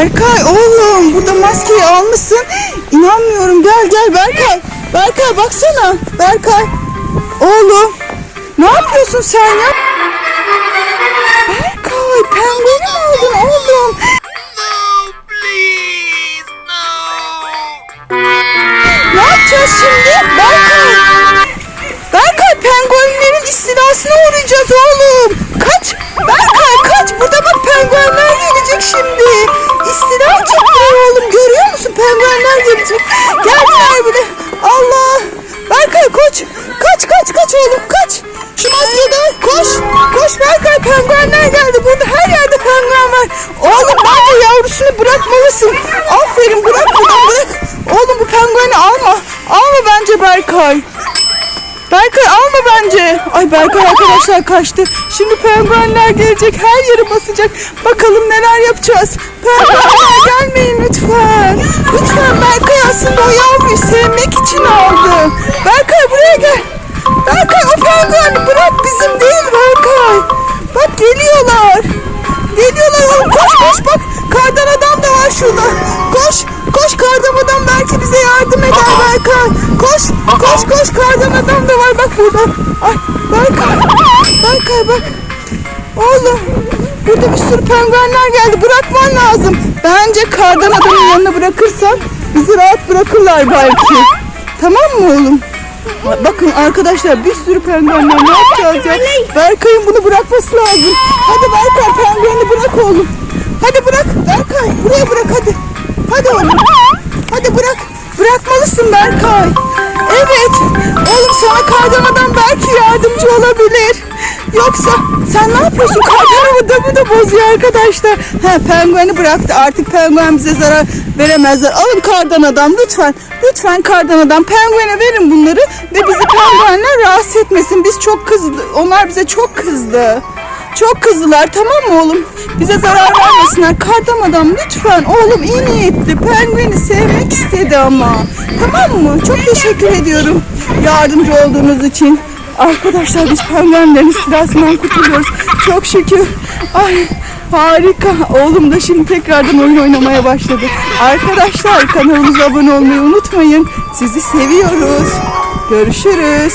Berkay oğlum burada maskeyi almışsın. İnanmıyorum gel gel Berkay. Berkay baksana. Berkay. Oğlum. Ne yapıyorsun sen ya? Berkay pengueni mi aldın oğlum? Ne yapacağız şimdi? Berkay. Berkay penguenlerin istilasına uğrayacağız oğlum. Kaç. Berkay kaç. Burada bak penguenler gelecek şimdi. Çekiyor oğlum. Görüyor musun? Penguenler gelecek. Geldiler bile. Allah. Berkay koş. Kaç kaç kaç oğlum kaç. Şu maskeden koş. Koş Berkay penguenler geldi. Burada her yerde penguen var. Oğlum bence yavrusunu bırakmalısın. Aferin bırak buradan bırak. Oğlum bu pengueni alma. Alma bence Berkay. Berkay alma bence. Ay Berkay arkadaşlar kaçtı. Şimdi penguenler gelecek her yeri basacak. Bakalım neler yapacağız. Penguenler gelmeyin lütfen. Lütfen Berkay aslında o sevmek için aldı. Berkay buraya gel. Berkay o pengueni bırak bizim değil Berkay. Bak geliyorlar. Geliyorlar oğlum koş koş bak. Kardan adam da var şurada. Koş koş kardan adam belki bize yardım eder Berkay. Koş koş koş kardan adam da var bak burada. Ay Berkay. Berkay bak. Oğlum burada bir sürü penguenler geldi. Bırakman lazım. Bence kardan adamın yanına bırakırsan bizi rahat bırakırlar belki. Tamam mı oğlum? Bakın arkadaşlar bir sürü penguenler ne yapacağız ya? Berkay'ın bunu bırakması lazım. Hadi Berkay pengueni bırak oğlum. Hadi bırak Berkay buraya bırak hadi. Hadi oğlum. Sana kardan adam belki yardımcı olabilir. Yoksa sen ne yapıyorsun? Kardan adamı da bozuyor arkadaşlar. Ha pengueni bıraktı. Artık penguen bize zarar veremezler. Alın kardan adam lütfen. Lütfen kardan adam penguene verin bunları ve bizi penguenler rahatsız etmesin. Biz çok kızdı. Onlar bize çok kızdı. Çok kızdılar tamam mı oğlum? Bize zarar vermesinler. Kardan adam lütfen oğlum iyi niyetli. Pengueni sevmek istedi ama. Tamam mı? Çok teşekkür ediyorum. Yardımcı olduğunuz için. Arkadaşlar biz penguenlerin istilasından kurtuluyoruz. Çok şükür. Ay harika. Oğlum da şimdi tekrardan oyun oynamaya başladı. Arkadaşlar kanalımıza abone olmayı unutmayın. Sizi seviyoruz. Görüşürüz.